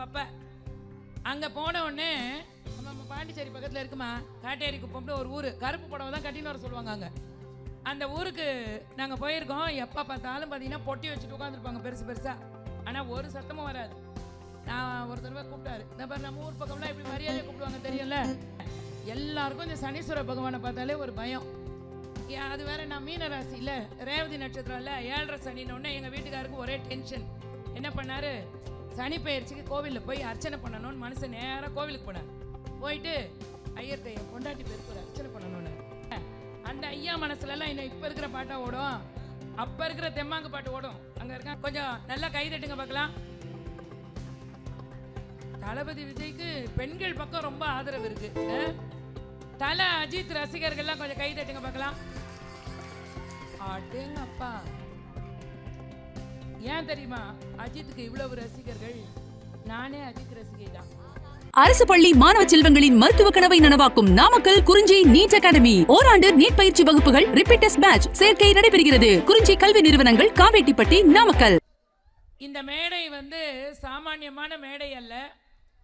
அப்பப்ப அங்க போன உடனே நம்ம பாண்டிச்சேரி பக்கத்துல இருக்குமா? காட்டேரி குப்பம்னு ஒரு ஊர். கருப்பு புடவை தான் கட்டின்னு வர சொல்லுவாங்க அங்க. அந்த ஊருக்கு நாங்க போயிருக்கோம். எப்ப பார்த்தாலும் பாத்தீங்கன்னா பொட்டி வச்சுட்டு உட்காந்துருப்பாங்க பெருசு பெருசா. ஆனா ஒரு சத்தமும் வராது. நான் ஒரு தடவை கூப்பிட்டாரு. இந்த பாரு நம்ம ஊர் பக்கம்லாம் இப்படி மரியாதையை கூப்பிடுவாங்க தெரியல எல்லாருக்கும் இந்த சனீஸ்வர பகவானை பார்த்தாலே ஒரு பயம். அது வேற நான் மீன ராசி இல்ல ரேவதி நட்சத்திரம் இல்ல ஏழரை சனின்னு உடனே எங்க வீட்டுக்காருக்கு ஒரே டென்ஷன் என்ன பண்ணாரு? சனி பயிற்சிக்கு கோவில்ல போய் அர்ச்சனை பண்ணணும்னு மனுஷன் நேராக கோவிலுக்கு போனார். போயிட்டு ஐயர் கையை கொண்டாட்டி பேருக்கு ஒரு அர்ச்சனை பண்ணணும்னு அந்த ஐயா மனசுல எல்லாம் இன்னும் இப்போ இருக்கிற பாட்டாக ஓடும். அப்ப இருக்கிற தெம்மாங்கு பாட்டு ஓடும். அங்க இருக்க கொஞ்சம் நல்லா கை தட்டுங்க பார்க்கலாம். தளபதி விஜய்க்கு பெண்கள் பக்கம் ரொம்ப ஆதரவு இருக்கு. தலை தல அஜித் ரசிகர்கள்லாம் கொஞ்சம் கை தட்டுங்க பார்க்கலாம். அடேங்கப்பா ஏன் தெரியுமா? அஜித்துக்கு இவ்வளவு ரசிகர்கள் நானே அஜித் ரசிகை தான் அரசு பள்ளி மாணவ செல்வங்களின் மருத்துவ கனவை நனவாக்கும் நாமக்கல் குறிஞ்சி நீட் அகாடமி. ஓராண்டு நீட் பயிற்சி வகுப்புகள் ரிப்பீட்டர்ஸ் பேட்ச் சேர்க்கை நடைபெறுகிறது. குறிஞ்சி கல்வி நிறுவனங்கள் காவேட்டிப்பட்டி நாமக்கல். இந்த மேடை வந்து சாமானியமான மேடை அல்ல.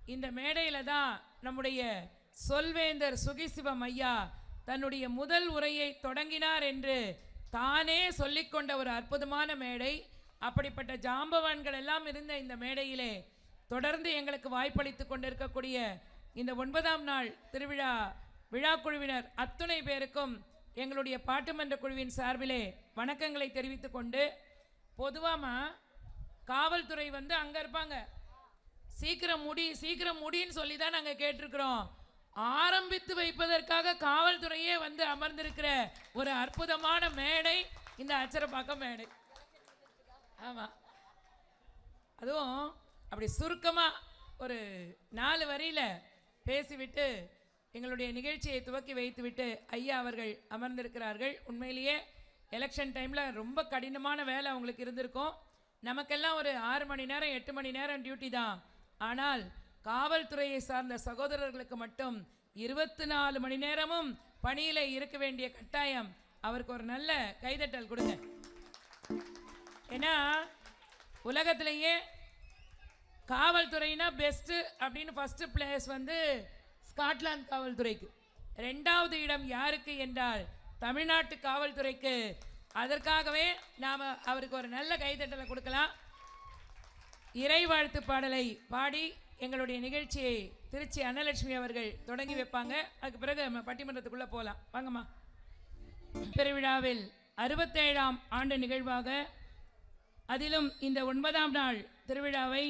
இந்த மேடையில தான் நம்முடைய சொல்வேந்தர் சுகிசிவம் ஐயா தன்னுடைய முதல் உரையை தொடங்கினார் என்று தானே சொல்லிக்கொண்ட ஒரு அற்புதமான மேடை. அப்படிப்பட்ட ஜாம்பவான்கள் எல்லாம் இருந்த இந்த மேடையிலே தொடர்ந்து எங்களுக்கு வாய்ப்பளித்து கொண்டிருக்கக்கூடிய இந்த ஒன்பதாம் நாள் திருவிழா விழா குழுவினர் அத்துணை பேருக்கும் எங்களுடைய பாட்டுமன்ற குழுவின் சார்பிலே வணக்கங்களை தெரிவித்து கொண்டு பொதுவாக காவல்துறை வந்து அங்கே இருப்பாங்க. சீக்கிரம் முடி சீக்கிரம் முடின்னு சொல்லி தான் நாங்கள் கேட்டிருக்கிறோம். ஆரம்பித்து வைப்பதற்காக காவல்துறையே வந்து அமர்ந்திருக்கிற ஒரு அற்புதமான மேடை இந்த அச்சரப்பாக்கம் மேடை. ஆமாம் அதுவும் அப்படி சுருக்கமாக ஒரு நாலு வரியில் பேசிவிட்டு எங்களுடைய நிகழ்ச்சியை துவக்கி வைத்துவிட்டு ஐயா அவர்கள் அமர்ந்திருக்கிறார்கள். உண்மையிலேயே எலெக்ஷன் டைமில் ரொம்ப கடினமான வேலை அவங்களுக்கு இருந்திருக்கும். நமக்கெல்லாம் ஒரு ஆறு மணி நேரம் எட்டு மணி நேரம் டியூட்டி தான். ஆனால் காவல்துறையை சார்ந்த சகோதரர்களுக்கு மட்டும் இருபத்தி நாலு மணி நேரமும் பணியில் இருக்க வேண்டிய கட்டாயம். அவருக்கு ஒரு நல்ல கைதட்டல் கொடுங்க. ஏன்னா உலகத்திலேயே காவல்துறைனா பெஸ்ட்டு அப்படின்னு ஃபஸ்ட்டு பிளேஸ் வந்து ஸ்காட்லாந்து காவல்துறைக்கு. ரெண்டாவது இடம் யாருக்கு என்றால் தமிழ்நாட்டு காவல்துறைக்கு. அதற்காகவே நாம் அவருக்கு ஒரு நல்ல கைதட்டலை கொடுக்கலாம். இறை வாழ்த்து பாடலை பாடி எங்களுடைய நிகழ்ச்சியை திருச்சி அன்னலட்சுமி அவர்கள் தொடங்கி வைப்பாங்க. அதுக்கு பிறகு நம்ம பட்டிமன்றத்துக்குள்ளே போகலாம். வாங்கம்மா. பெருவிழாவில் அறுபத்தேழாம் ஆண்டு நிகழ்வாக அதிலும் இந்த ஒன்பதாம் நாள் திருவிழாவை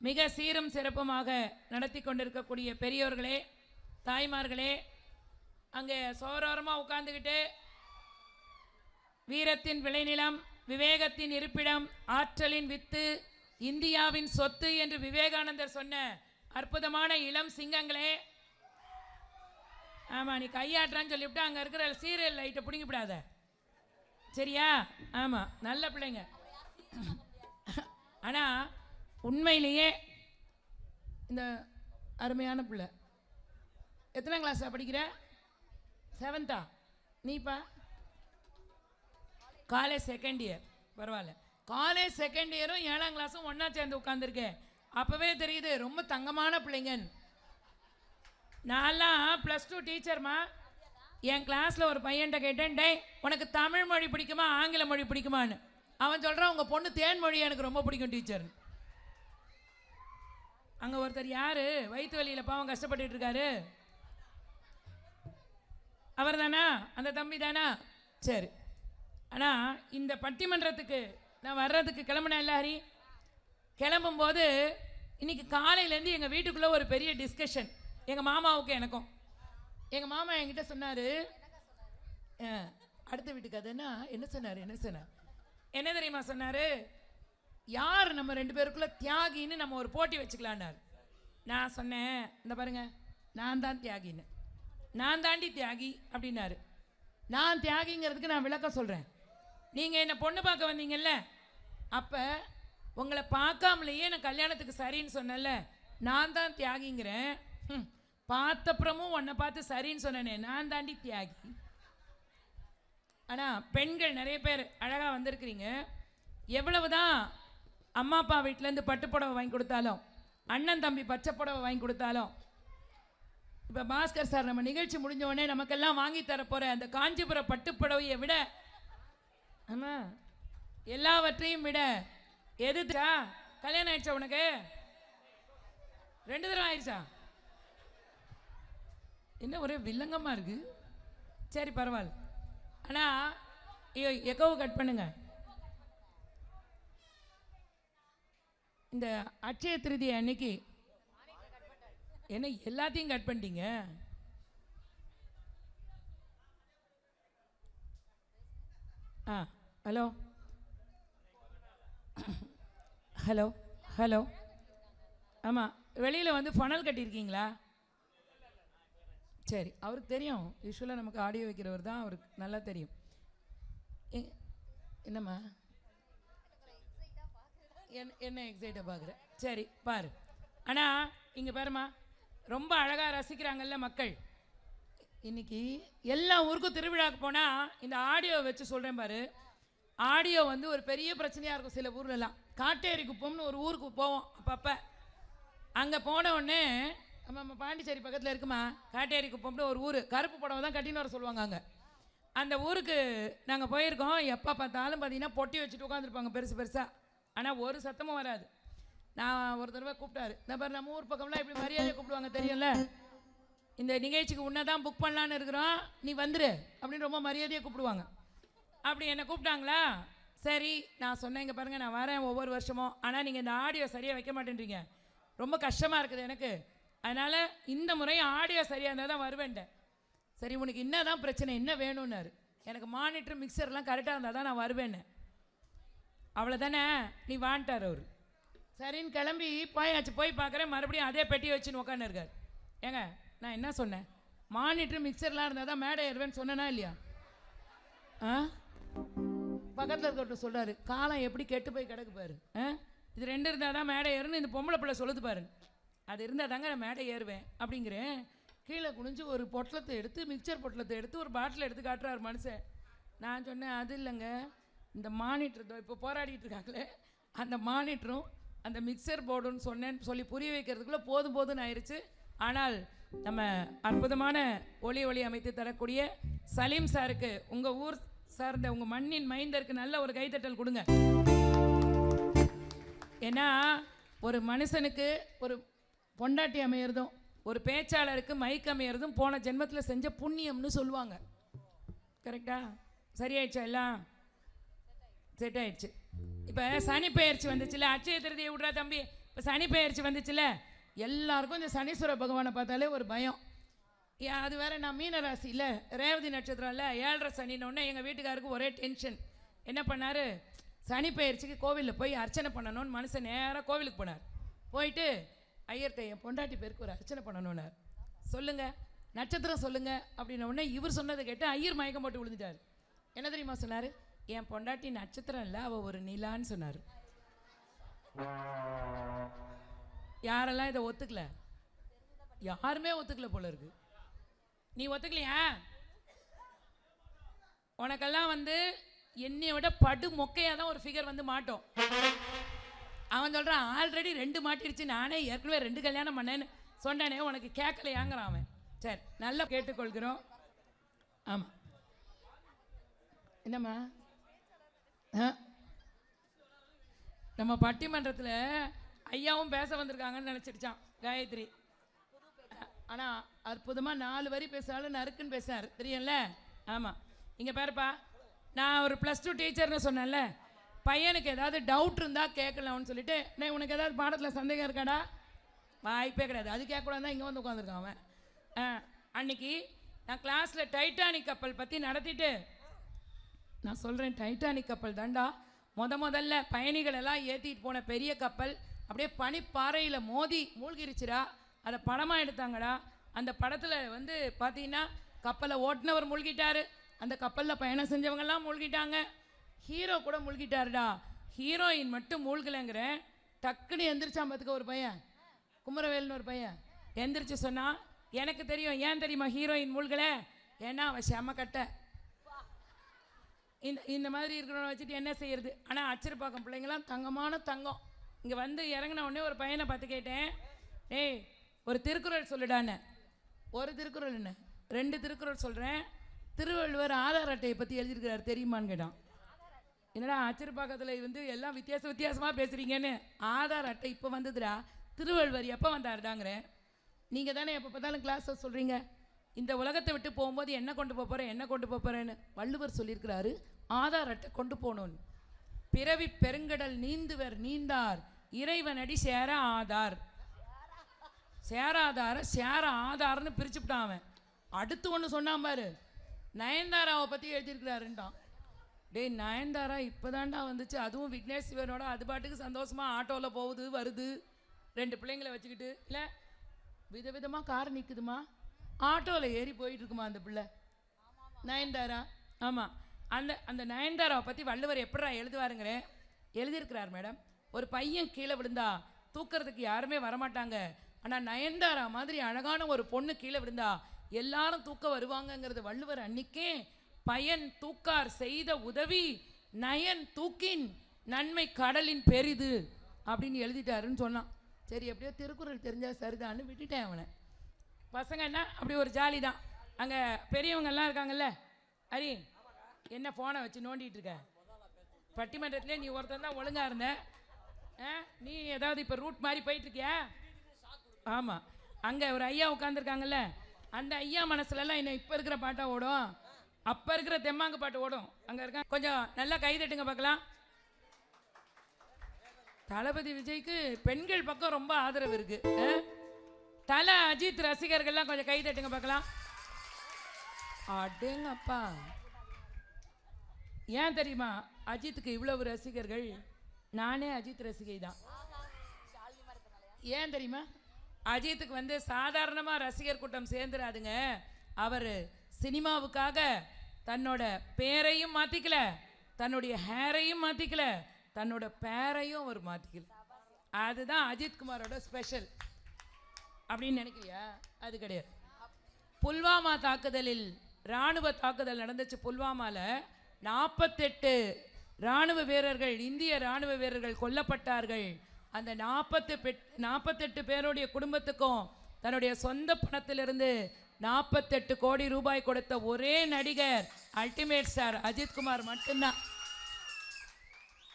மிக சீரும் சிறப்புமாக நடத்தி கொண்டிருக்கக்கூடிய பெரியோர்களே தாய்மார்களே அங்கே சோரோரமாக உட்காந்துக்கிட்டு வீரத்தின் விளைநிலம் விவேகத்தின் இருப்பிடம் ஆற்றலின் வித்து இந்தியாவின் சொத்து என்று விவேகானந்தர் சொன்ன அற்புதமான இளம் சிங்கங்களே. ஆமாம் நீ கையாட்டுறான்னு சொல்லிவிட்டு அங்கே இருக்கிற சீரியல் லைட்டை பிடுங்கிவிடாத. சரியா? ஆமாம் நல்ல பிள்ளைங்க. ஆனால் உண்மையிலேயே இந்த அருமையான பிள்ளை. எத்தனை கிளாஸா படிக்கிற? செவன்த்தா நீப்பா? காலேஜ் செகண்ட் இயர் பரவாயில்ல. காலேஜ் செகண்ட் இயரும் ஏழாம் கிளாஸும் ஒன்றா சேர்ந்து உட்காந்துருக்கேன் அப்போவே தெரியுது ரொம்ப தங்கமான பிள்ளைங்கன்னு. நான்லாம் ப்ளஸ் டூ டீச்சர்மா என் கிளாஸில் ஒரு பையன்கிட்ட கேட்டேன் டே உனக்கு தமிழ் மொழி பிடிக்குமா ஆங்கில மொழி பிடிக்குமான்னு? அவன் சொல்கிறான் உங்கள் பொண்ணு தேன்மொழி எனக்கு ரொம்ப பிடிக்கும் டீச்சர். அங்கே ஒருத்தர் யார்? வயிற்று வலியில் பாவம் கஷ்டப்பட்டுட்டு இருக்காரு. அவர் தானா அந்த தம்பி தானா சரி. ஆனால் இந்த பட்டிமன்றத்துக்கு நான் வர்றதுக்கு கிளம்புனேன் இல்ல ஹரி. கிளம்பும்போது இன்னைக்கு காலையிலேருந்து எங்கள் வீட்டுக்குள்ளே ஒரு பெரிய டிஸ்கஷன் எங்கள் மாமாவுக்கு எனக்கும். எங்கள் மாமா என்கிட்ட சொன்னார் அடுத்த வீட்டுக்கு அதுன்னா என்ன சொன்னார் என்ன சொன்னார்? என்ன தெரியுமா சொன்னார்? யார் நம்ம ரெண்டு பேருக்குள்ள தியாகின்னு நம்ம ஒரு போட்டி வச்சுக்கலான்னார் நான் சொன்னேன் இந்த பாருங்க நான் தான் தியாகின்னு. நான் தாண்டி தியாகி அப்படின்னாரு. நான் தியாகிங்கிறதுக்கு நான் விளக்கம் சொல்கிறேன் நீங்கள் என்னை பொண்ணு பார்க்க வந்தீங்கல்ல? அப்போ உங்களை பார்க்காமலேயே நான் கல்யாணத்துக்கு சரின்னு சொன்னேன்ல. நான் தான் தியாகிங்கிறேன். பார்த்தப்புறமும் உன்னை பார்த்து சரின்னு சொன்னேனே. நான் தாண்டி தியாகி. ஆனால் பெண்கள் நிறைய பேர் அழகாக வந்திருக்கிறீங்க. எவ்வளவுதான் அம்மா அப்பா வீட்டிலேருந்து பட்டுப்புடவை வாங்கி கொடுத்தாலும் அண்ணன் தம்பி பச்சை புடவை வாங்கி கொடுத்தாலும் இப்போ பாஸ்கர் சார் நம்ம நிகழ்ச்சி முடிஞ்ச உடனே நமக்கெல்லாம் வாங்கி தரப்போகிற போகிற அந்த காஞ்சிபுரம் பட்டுப்புடவையை விட ஆமாம் எல்லாவற்றையும் விட எதுச்சா கல்யாணம் ஆயிடுச்சா உனக்கு? ரெண்டு தடவை ஆயிடுச்சா? என்ன ஒரே வில்லங்கமாக இருக்குது சரி பரவாயில்ல. ஆனால் ஐயோ எக்கோவை கட் பண்ணுங்க. இந்த அட்சய திருதி அன்னைக்கு என்ன எல்லாத்தையும் கட் பண்ணிட்டீங்க? ஆ ஹலோ. Hello hello. ஆமாம் வெளியில் வந்து ஃபனல் கட்டியிருக்கீங்களா? சரி அவருக்கு தெரியும். யூஸ்வலாக நமக்கு ஆடியோ வைக்கிறவர் தான் அவருக்கு நல்லா தெரியும். எ- என்னம்மா? என்ன என்ன எக்ஸைட்டாக பார்க்குறேன் சரி பாரு. ஆனால் இங்கே பாருமா ரொம்ப அழகாக ரசிக்கிறாங்கல்ல மக்கள். இன்னைக்கு எல்லா ஊருக்கும் திருவிழாவுக்கு போனால் இந்த ஆடியோ வச்சு சொல்கிறேன் பாரு. ஆடியோ வந்து ஒரு பெரிய பிரச்சனையாக இருக்கும் சில ஊர்லலாம். காட்டேரி குப்பம்னு ஒரு ஊருக்கு போவோம் அப்பப்போ. அங்கே போன உடனே ஆமாம் பாண்டிச்சேரி பக்கத்தில் இருக்குமா? காட்டேரி குப்பம்னு ஒரு ஊர். கருப்பு புடவை தான் கட்டின்னு வர சொல்லுவாங்க அங்கே. அந்த ஊருக்கு நாங்கள் போயிருக்கோம். எப்போ பார்த்தாலும் பார்த்தீங்கன்னா பொட்டி வச்சுட்டு உட்காந்துருப்பாங்க பெருசு பெருசாக ஆனால் ஒரு சத்தமும் வராது. நான் ஒரு தடவை கூப்பிட்டாரு. இந்த பாரு நம்ம ஊர் பக்கம்லாம் இப்படி மரியாதை கூப்பிடுவாங்க தெரியும்ல? இந்த நிகழ்ச்சிக்கு உன்னை தான் புக் பண்ணலான்னு இருக்கிறோம். நீ வந்துரு அப்படின்னு ரொம்ப மரியாதையாக கூப்பிடுவாங்க. அப்படி என்னை கூப்பிட்டாங்களா? சரி நான் சொன்னேன் இங்கே பாருங்கள் நான் வரேன் ஒவ்வொரு வருஷமும். ஆனால் நீங்கள் இந்த ஆடியோ சரியாக வைக்க மாட்டேன்றீங்க. ரொம்ப கஷ்டமாக இருக்குது எனக்கு. அதனால் இந்த முறையும் ஆடியோ சரியாக இருந்தால் தான் வருவேன்ட்டேன். சரி உனக்கு என்ன தான் பிரச்சனை என்ன வேணும்னாரு. எனக்கு மானிட்டர் மிக்சர்லாம் கரெக்டாக இருந்தால் தான் நான் வருவேன்னு. அவ்வளோதானே நீ வாண்டார் அவர். சரின்னு கிளம்பி போயாச்சு போய் பார்க்குறேன். மறுபடியும் அதே பெட்டி வச்சுன்னு உட்காந்துருக்கார் ஏங்க நான் என்ன சொன்னேன்? மானிட்டர் மிக்சர்லாம் இருந்தால் தான் மேடை ஏறுவேன்னு சொன்னேனா இல்லையா? ஆ? பக்கத்தில் இருக்கட்டும் சொல்கிறாரு காலம் எப்படி கெட்டு போய் கிடக்கு பாரு. ஆ? இது ரெண்டு இருந்தால் தான் மேடை ஏறுன்னு இந்த பொம்பளை பிள்ளை சொல்லுது பாரு அது இருந்தால் தாங்க நான் மேடை ஏறுவேன் அப்படிங்கிறேன். கீழே குனிஞ்சு ஒரு பொட்டலத்தை எடுத்து மிக்சர் பொட்டலத்தை எடுத்து ஒரு பாட்டில் எடுத்து காட்டுறாரு மனுஷன். நான் சொன்னேன் அது இல்லைங்க. இந்த மானிட்டர் இப்போ போராடிட்டு இருக்காங்களே. அந்த மானிட்டரும் அந்த மிக்சர் போர்டுன்னு சொன்னேன்னு சொல்லி புரிய வைக்கிறதுக்குள்ளே போதும் போதும்னு ஆயிடுச்சு ஆனால் நம்ம அற்புதமான ஒளி ஒளி அமைத்து தரக்கூடிய சலீம் சாருக்கு உங்கள் ஊர் சார்ந்த உங்கள் மண்ணின் மைந்தருக்கு நல்ல ஒரு கைத்தட்டல் கொடுங்க. ஏன்னா ஒரு மனுஷனுக்கு ஒரு பொண்டாட்டி அமையிறதும் ஒரு பேச்சாளருக்கு மைக் அமையிறதும் போன ஜென்மத்தில் செஞ்ச புண்ணியம்னு சொல்லுவாங்க. கரெக்டா சரியாயிடுச்சா எல்லாம்? செட் ஆயிடுச்சு இப்போ சனி பெயர்ச்சி வந்துச்சுல அச்சய திருதியை விட்றா தம்பி. இப்போ சனி பெயர்ச்சி வந்துச்சுல எல்லாருக்கும் இந்த சனீஸ்வர பகவானை பார்த்தாலே ஒரு பயம். அது வேற நான் மீன ராசியில் ரேவதி நட்சத்திரம் இல்லை ஏழரை சனின்னு எங்கள் வீட்டுக்காருக்கு ஒரே டென்ஷன் என்ன பண்ணார்? சனி பெயர்ச்சிக்கு கோவிலில் போய் அர்ச்சனை பண்ணணும்னு மனுஷன் நேராக கோவிலுக்கு போனார். போயிட்டு ஐயர்கிட்ட என் பொண்டாட்டி பேருக்கு ஒரு அர்ச்சனை பண்ணணும்னார் சொல்லுங்க நட்சத்திரம் சொல்லுங்க அப்படின்ன உடனே இவர் சொன்னதை கேட்டு ஐயர் மயக்கம் போட்டு விழுந்துட்டார். என்ன தெரியுமா சொன்னார்? என் பொண்டாட்டி நட்சத்திரம் இல்லை அவள் ஒரு நிலான்னு சொன்னார். யாரெல்லாம் இதை ஒத்துக்கல? யாருமே ஒத்துக்கல போல இருக்கு. நீ ஒத்துக்கலையா? உனக்கெல்லாம் வந்து என்னை விட படு மொக்கையாக தான் ஒரு ஃபிகர் வந்து மாட்டோம். அவன் சொல்கிறான் ஆல்ரெடி ரெண்டு மாட்டிடுச்சு நானே ஏற்கனவே ரெண்டு கல்யாணம் பண்ணேன்னு சொன்னானே உனக்கு கேட்கலையாங்கிறான் அவன். சரி நல்லா கேட்டுக்கொள்கிறோம். ஆமாம் என்னம்மா? ஆ? நம்ம பட்டிமன்றத்தில் ஐயாவும் பேச வந்திருக்காங்கன்னு நினச்சிருச்சான் காயத்ரி. ஆனால் அற்புதமாக நாலு வரி பேசினாலும் நறுக்குன்னு பேசினார் தெரியும்ல? ஆமாம் இங்கே பாருப்பா நான் ஒரு ப்ளஸ் டூ டீச்சர்னு சொன்னேன்ல பையனுக்கு ஏதாவது டவுட் இருந்தால் கேட்கலாம்னு சொல்லிட்டு நான் உனக்கு ஏதாவது பாடத்தில் சந்தேகம் இருக்காடா? வாய்ப்பே கிடையாது. அது கேட்கக்கூடாது தான் இங்கே வந்து உட்காந்துருக்கான் அவன். ஆ, அன்னைக்கு நான் கிளாஸில் டைட்டானிக் கப்பல் பற்றி நடத்திட்டு நான் சொல்கிறேன் டைட்டானிக் கப்பல் தாண்டா முத முதல்ல பயணிகள் எல்லாம் ஏற்றிட்டு போன பெரிய கப்பல் அப்படியே பனிப்பாறையில் மோதி மூழ்கிருச்சுடா. அதை படமாக எடுத்தாங்கடா. அந்த படத்தில் வந்து பார்த்தீங்கன்னா கப்பலை ஓட்டுனவர் மூழ்கிட்டாரு. அந்த கப்பலில் பயணம் செஞ்சவங்கெல்லாம் மூழ்கிட்டாங்க. ஹீரோ கூட மூழ்கிட்டாருடா. ஹீரோயின் மட்டும் மூழ்கலைங்கிறேன். டக்குன்னு எந்திரிச்சான் பார்த்துக்க ஒரு பையன். குமரவேல்னு ஒரு பையன். எந்திரிச்சு சொன்னா எனக்கு தெரியும் ஏன் தெரியுமா ஹீரோயின் மூழ்கலை? ஏன்னா அவன் செம கட்டை. இந்த இந்த மாதிரி இருக்கிறவனை வச்சுட்டு என்ன செய்யறது? ஆனால் அச்சிறுப்பாக்கம் பிள்ளைங்களாம் தங்கமான தங்கம். இங்கே வந்து இறங்கின உடனே ஒரு பையனை பார்த்து கேட்டேன். ஏய் ஒரு திருக்குறள் சொல்லுடான்னு. ஒரு திருக்குறள் என்ன? ரெண்டு திருக்குறள் சொல்கிறேன் திருவள்ளுவர் ஆதார் அட்டையை பற்றி எழுதியிருக்கிறார் தெரியுமான்னு கேட்டான். என்னடா ஆச்சரியப்பாக்கத்தில் வந்து எல்லாம் வித்தியாச வித்தியாசமாக பேசுகிறீங்கன்னு ஆதார் அட்டை இப்போ வந்ததுடா. திருவள்ளுவர் எப்போ வந்தாருடாங்கிறேன் நீங்கள் தானே எப்போ பார்த்தாலும் கிளாஸை சொல்கிறீங்க இந்த உலகத்தை விட்டு போகும்போது என்ன கொண்டு போக போகிறேன் என்ன கொண்டு போகிறேன்னு வள்ளுவர் சொல்லியிருக்கிறாரு. ஆதார் அட்டை கொண்டு போகணும்னு பிறவி பெருங்கடல் நீந்துவர் நீந்தார். இறைவனடி சேர ஆதார். சேராதார சேர ஆதார்னு பிரிச்சுப்பிட்டான் அவன். அடுத்து ஒன்று சொன்னான் பாரு. நயன்தாராவை பற்றி எழுதியிருக்கிறாருன்ட்டான். டேய் நயன்தாரா இப்போதான்டா வந்துச்சு. அதுவும் விக்னேஷ் சிவனோட அது பாட்டுக்கு சந்தோஷமாக ஆட்டோவில் போகுது வருது. ரெண்டு பிள்ளைங்களை வச்சுக்கிட்டு இல்லை விதவிதமாக கார் நிற்குதுமா ஆட்டோவில் ஏறி போயிட்டுருக்குமா அந்த பிள்ளை? நயன்தாரா? ஆமாம் அந்த அந்த நயன்தாராவை பற்றி வள்ளுவர் எப்படா எழுதுவாருங்கிறேன் எழுதியிருக்கிறார் மேடம். ஒரு பையன் கீழே விழுந்தா தூக்கிறதுக்கு யாருமே வரமாட்டாங்க. ஆனால் நயன்தாரா மாதிரி அழகான ஒரு பொண்ணு கீழே விழுந்தா எல்லாரும் தூக்க வருவாங்கங்கிறது வள்ளுவர் அன்னிக்கே பயன் தூக்கார் செய்த உதவி நயன் தூக்கின் நன்மை கடலின் பெரிது அப்படின்னு எழுதிட்டாருன்னு சொன்னான். சரி எப்படியோ திருக்குறள் தெரிஞ்சால் சரிதான்னு விட்டுட்டேன் அவனை. பசங்க என்ன அப்படி ஒரு ஜாலி தான். அங்கே பெரியவங்கெல்லாம் இருக்காங்கல்ல. ஹரி என்ன ஃபோனை வச்சு நோண்டிகிட்டு இருக்க? பட்டிமன்றத்துலேயே நீ ஒருத்தன் தான் ஒழுங்காக இருந்த. ஆ நீ ஏதாவது இப்போ ரூட் மாதிரி போயிட்டுருக்கியா? ஆமாம் அங்கே ஒரு ஐயா உட்காந்துருக்காங்கல்ல அந்த ஐயா மனசுலலாம் என்ன இப்போ இருக்கிற பாட்டாக ஓடும்? அப்போ இருக்கிற தெம்மாங்கு பாட்டு ஓடும். அங்கே இருக்க கொஞ்சம் நல்லா கை தட்டுங்க பார்க்கலாம். தளபதி விஜய்க்கு பெண்கள் பக்கம் ரொம்ப ஆதரவு இருக்கு. ஆ? தல அஜித் ரசிகர்கள்லாம் கொஞ்சம் கை தட்டுங்க பார்க்கலாம். அடேங்கப்பா. ஏன் தெரியுமா? அஜித்துக்கு இவ்வளவு ரசிகர்கள் நானே அஜித் ரசிகை தான். ஏன் தெரியுமா? அஜித்துக்கு வந்து சாதாரணமாக ரசிகர் கூட்டம் சேர்ந்துடாதுங்க அவர் சினிமாவுக்காக தன்னோட பேரையும் மாற்றிக்கல தன்னுடைய ஹேரையும் மாற்றிக்கல தன்னோட பேரையும் அவர் மாற்றிக்கல அதுதான் அஜித்குமாரோட ஸ்பெஷல் அப்படின்னு நினைக்கிறியா? அது கிடையாது. புல்வாமா தாக்குதலில் ராணுவ தாக்குதல் நடந்துச்சு புல்வாமாவில் நாற்பத்தெட்டு ராணுவ வீரர்கள் இந்திய ராணுவ வீரர்கள் கொல்லப்பட்டார்கள். அந்த நாற்பத்து பெட் நாற்பத்தெட்டு பேருடைய குடும்பத்துக்கும் தன்னுடைய சொந்த பணத்திலிருந்து நாற்பத்தெட்டு கோடி ரூபாய் கொடுத்த ஒரே நடிகர் அல்டிமேட் ஸ்டார் அஜித்குமார் மட்டும்தான்.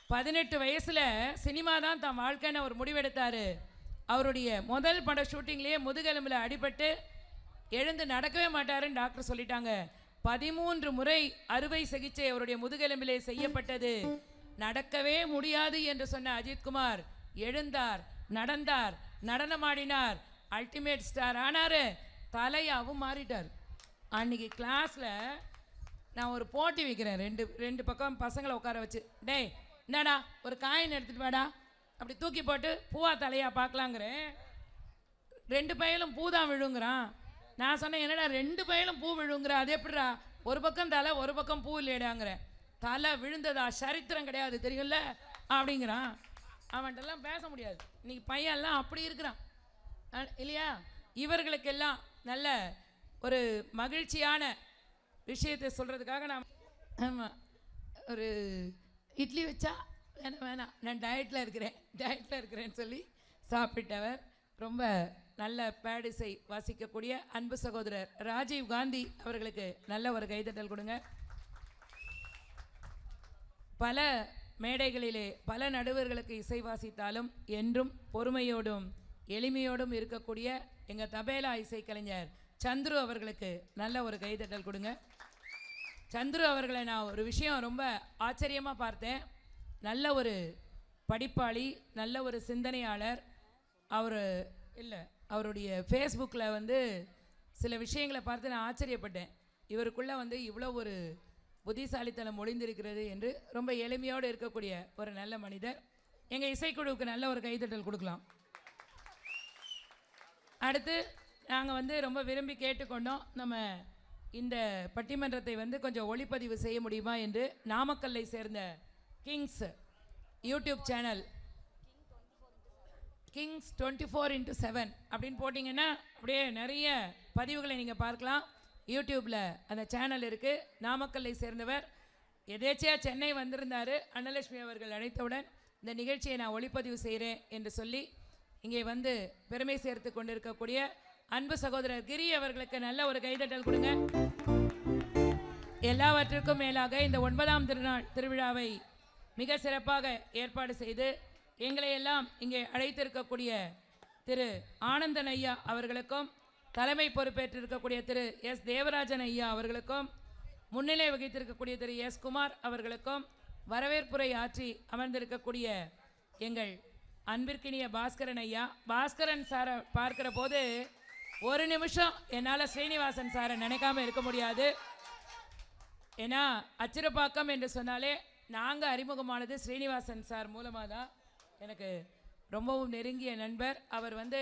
பதினெட்டு வயசுல சினிமா தான் தன் வாழ்க்கைன்னு அவர் முடிவெடுத்தாரு. அவருடைய முதல் பட ஷூட்டிங்லேயே முதுகெலும்பில் அடிபட்டு எழுந்து நடக்கவே மாட்டாருன்னு டாக்டர் சொல்லிட்டாங்க. பதிமூன்று முறை அறுவை சிகிச்சை அவருடைய முதுகெலும்பிலே செய்யப்பட்டது. நடக்கவே முடியாது என்று சொன்ன அஜித்குமார் எழுந்தார் நடந்தார் நடனமாடினார் அல்டிமேட் ஸ்டார் ஆனாரு. தலையாவும் மாறிட்டார். அன்னைக்கு கிளாஸில் நான் ஒரு போட்டி வைக்கிறேன். ரெண்டு ரெண்டு பக்கம் பசங்களை உட்கார வச்சு. டேய் என்னடா ஒரு காயின் எடுத்துகிட்டு வாடா. அப்படி தூக்கி போட்டு பூவா தலையா பார்க்கலாங்கிறேன். ரெண்டு பையலும் பூ தான் விழுங்குறான். நான் சொன்னேன் என்னடா ரெண்டு பையலும் பூ விழுங்குற? அது எப்படிடா? ஒரு பக்கம் தலை ஒரு பக்கம் பூ இல்லையடாங்கிறேன். தலை விழுந்ததா? சரித்திரம் கிடையாது தெரியும்ல? அப்படிங்கிறான். அவன்கிட்டலாம் பேச முடியாது. இன்னைக்கு பையன்லாம் அப்படி இருக்கிறான். இல்லையா? இவர்களுக்கெல்லாம் நல்ல ஒரு மகிழ்ச்சியான விஷயத்தை சொல்கிறதுக்காக நான் ஆமாம் ஒரு இட்லி வச்சா வேணாம் வேணாம். நான் டயட்டில் இருக்கிறேன். டயட்டில் இருக்கிறேன்னு சொல்லி சாப்பிட்டவர். ரொம்ப நல்ல பேடிசை வாசிக்கக்கூடிய அன்பு சகோதரர் ராஜீவ் காந்தி அவர்களுக்கு நல்ல ஒரு கைதட்டல் கொடுங்க. பல மேடைகளிலே பல நடுவர்களுக்கு இசை வாசித்தாலும் என்றும் பொறுமையோடும் எளிமையோடும் இருக்கக்கூடிய எங்கள் தபேலா இசைக்கலைஞர் சந்துரு அவர்களுக்கு நல்ல ஒரு கைதட்டல் கொடுங்க. சந்துரு அவர்களை நான் ஒரு விஷயம் ரொம்ப ஆச்சரியமாக பார்த்தேன். நல்ல ஒரு படிப்பாளி நல்ல ஒரு சிந்தனையாளர். அவர் இல்லை அவருடைய ஃபேஸ்புக்கில் வந்து சில விஷயங்களை பார்த்து நான் ஆச்சரியப்பட்டேன். இவருக்குள்ளே வந்து இவ்வளோ ஒரு புத்திசாலித்தனம் ஒளிந்திருக்கிறது என்று ரொம்ப எளிமையோடு இருக்கக்கூடிய ஒரு நல்ல மனிதர். எங்கள் இசைக்குழுவுக்கு நல்ல ஒரு கைதட்டல் கொடுக்கலாம். அடுத்து நாங்கள் வந்து ரொம்ப விரும்பி கேட்டுக்கொண்டோம். நம்ம இந்த பட்டிமன்றத்தை வந்து கொஞ்சம் ஒளிப்பதிவு செய்ய முடியுமா என்று நாமக்கல்லை சேர்ந்த kings YouTube channel. Kings twenty four into seven அப்படின்னு போட்டிங்கன்னா அப்படியே நிறைய பதிவுகளை நீங்கள் பார்க்கலாம். யூடியூப்பில் அந்த சேனல் இருக்குது நாமக்கல்லை சேர்ந்தவர் எதேச்சியாக சென்னை வந்திருந்தார். அன்னலட்சுமி அவர்கள் அழைத்தவுடன் இந்த நிகழ்ச்சியை நான் ஒளிப்பதிவு செய்கிறேன் என்று சொல்லி இங்கே வந்து பெருமை சேர்த்து கொண்டிருக்கக்கூடிய அன்பு சகோதரர் கிரி அவர்களுக்கு நல்ல ஒரு கைதட்டல் கொடுங்க. எல்லாவற்றிற்கும் மேலாக இந்த ஒன்பதாம் திருநாள் திருவிழாவை மிக சிறப்பாக ஏற்பாடு செய்து எங்களை எல்லாம் இங்கே அழைத்திருக்கக்கூடிய திரு ஆனந்தன் ஐயா அவர்களுக்கும் தலைமை பொறுப்பேற்றிருக்கக்கூடிய திரு எஸ் தேவராஜன் ஐயா அவர்களுக்கும் முன்னிலை வகித்திருக்கக்கூடிய திரு எஸ் குமார் அவர்களுக்கும் வரவேற்புரை ஆற்றி அமர்ந்திருக்கக்கூடிய எங்கள் அன்பிற்கினிய பாஸ்கரன் ஐயா. பாஸ்கரன் சாரை பார்க்கிற போது ஒரு நிமிஷம். என்னால் ஸ்ரீனிவாசன் சாரை நினைக்காம இருக்க முடியாது. ஏன்னா அச்சிரப்பாக்கம் என்று சொன்னாலே நாங்கள் அறிமுகமானது ஸ்ரீனிவாசன் சார் மூலமாக தான் எனக்கு ரொம்பவும் நெருங்கிய நண்பர். அவர் வந்து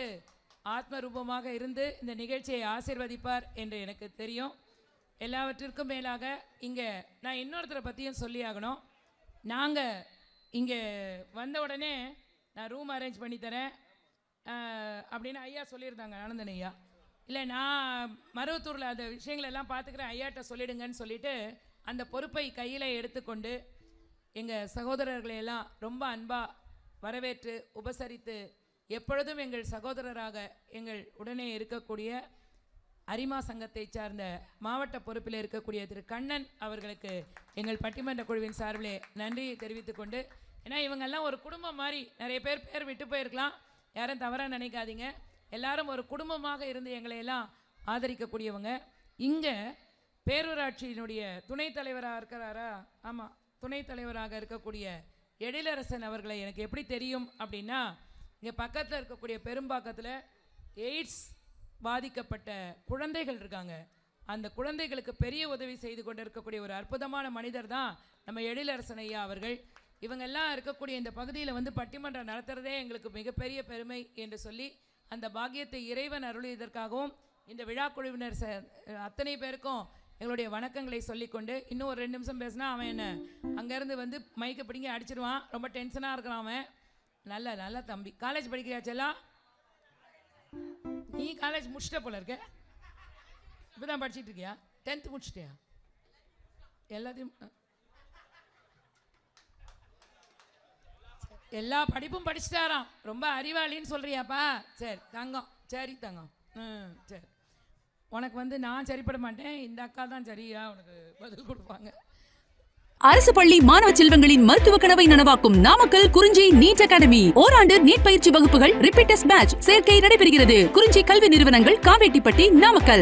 ஆத்மரூபமாக இருந்து இந்த நிகழ்ச்சியை ஆசீர்வதிப்பார் என்று எனக்கு தெரியும். எல்லாவற்றிற்கும் மேலாக இங்கே நான் இன்னொருத்தரை பற்றியும் சொல்லி ஆகணும். நாங்கள் இங்கே வந்த உடனே நான் ரூம் அரேஞ்ச் பண்ணி தரேன். அப்படின்னு ஐயா சொல்லியிருந்தாங்க ஆனந்தன் ஐயா. இல்லை நான் மருவத்தூரில் அந்த விஷயங்களெல்லாம் பார்த்துக்கிறேன். ஐயாட்ட சொல்லிடுங்கன்னு சொல்லிட்டு அந்த பொறுப்பை கையில் எடுத்துக்கொண்டு எங்கள் சகோதரர்களையெல்லாம் ரொம்ப அன்பாக வரவேற்று உபசரித்து எப்பொழுதும் எங்கள் சகோதரராக எங்கள் உடனே இருக்கக்கூடிய அரிமா சங்கத்தை சார்ந்த மாவட்ட பொறுப்பில் இருக்கக்கூடிய திரு கண்ணன் அவர்களுக்கு எங்கள் பட்டிமன்ற குழுவின் சார்பிலே நன்றியை தெரிவித்துக்கொண்டு ஏன்னா இவங்கெல்லாம் ஒரு குடும்பம் மாதிரி நிறைய பேர் பேர் விட்டு போயிருக்கலாம். யாரும் தவறாக நினைக்காதீங்க. எல்லாரும் ஒரு குடும்பமாக இருந்து எங்களை எல்லாம் ஆதரிக்கக்கூடியவங்க. இங்கே பேரூராட்சியினுடைய துணைத் தலைவராக இருக்கிறாரா? ஆமாம் துணைத் தலைவராக இருக்கக்கூடிய எழிலரசன் அவர்களை எனக்கு எப்படி தெரியும் அப்படின்னா இங்கே பக்கத்தில் இருக்கக்கூடிய பெரும்பாக்கத்தில் எய்ட்ஸ் பாதிக்கப்பட்ட குழந்தைகள் இருக்காங்க. அந்த குழந்தைகளுக்கு பெரிய உதவி செய்து கொண்டு இருக்கக்கூடிய ஒரு அற்புதமான மனிதர் தான் நம்ம எழிலரசன் ஐயா அவர்கள். இவங்கெல்லாம் இருக்கக்கூடிய இந்த பகுதியில் வந்து பட்டிமன்றம் நடத்துகிறதே எங்களுக்கு மிகப்பெரிய பெருமை என்று சொல்லி அந்த பாக்கியத்தை இறைவன் அருளியதற்காகவும் இந்த விழா குழுவினர் ச அத்தனை பேருக்கும் எங்களுடைய வணக்கங்களை சொல்லிக்கொண்டு இன்னும் ஒரு ரெண்டு நிமிஷம் பேசினா அவன் என்ன அங்கேருந்து வந்து மைக்கை பிடிங்கி அடிச்சிடுவான் ரொம்ப டென்ஷனாக இருக்கிறான் அவன். நல்ல நல்ல தம்பி. காலேஜ் படிக்கிறாச்செல்லாம் நீ காலேஜ் முடிச்சிட்ட போல இருக்க. இப்போ தான் படிச்சிட்டு இருக்கியா? டென்த்து முடிச்சிட்டியா? எல்லாத்தையும் எல்லா படிப்பும் படிச்சிட்டாராம். ரொம்ப அறிவாளின்னு சொல்கிறியாப்பா சரி தங்கம். சரி தங்கம். ம் சரி. உனக்கு வந்து நான் சரிப்பட மாட்டேன். இந்த அக்கா தான் சரியா உனக்கு பதில் கொடுப்பாங்க. அரசு பள்ளி மாணவ செல்வங்களின் மருத்துவ கனவை நனவாக்கும் நாமக்கல் குறிஞ்சி நீட் அகாடமி. ஓராண்டு நீட் பயிற்சி வகுப்புகள் ரிப்பீட்டஸ் பேட்ச் சேர்க்கை நடைபெறுகிறது. குறிஞ்சி கல்வி நிறுவனங்கள் காவேட்டிப்பட்டி நாமக்கல்.